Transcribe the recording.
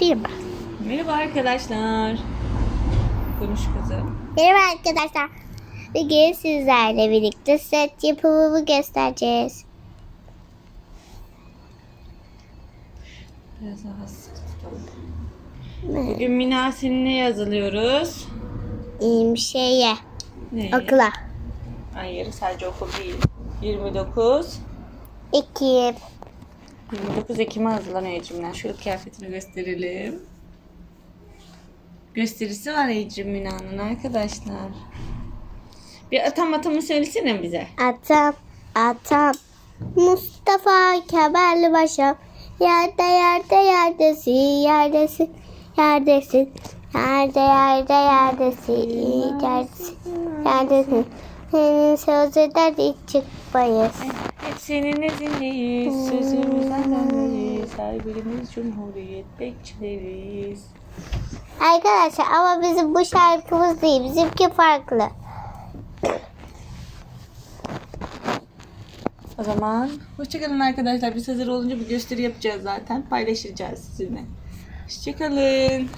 Başlayayım? Merhaba arkadaşlar. Konuş kızım. Merhaba arkadaşlar. Bugün sizlerle birlikte set yapımımı göstereceğiz. Biraz daha sık tutalım. Evet. Bugün Mina seninle yazılıyoruz. Ee, şeye. Neye? Okula. Hayır sadece okul değil. 29. 2. 9 Ekim'e hazırlanıyor Ecim'den. Şöyle kıyafetini gösterelim. Gösterisi var Ecim Mina'nın arkadaşlar. Bir atam atamı söylesene bize. Atam, atam. Mustafa Kemal Paşa. Yerde yerde yerdesin, yerdesin, yerdesin. Yerde yerde yerdesin, yerdesin, yerdesin. Senin sözü derdi çıkmayız. Hep seninle dinleyiz sözü birimiz cumhuriyet bekçileriyiz. Arkadaşlar ama bizim bu şarkımız değil. Bizimki farklı. O zaman hoşçakalın arkadaşlar. Biz hazır olunca bir gösteri yapacağız zaten. Paylaşacağız sizinle. Hoşçakalın.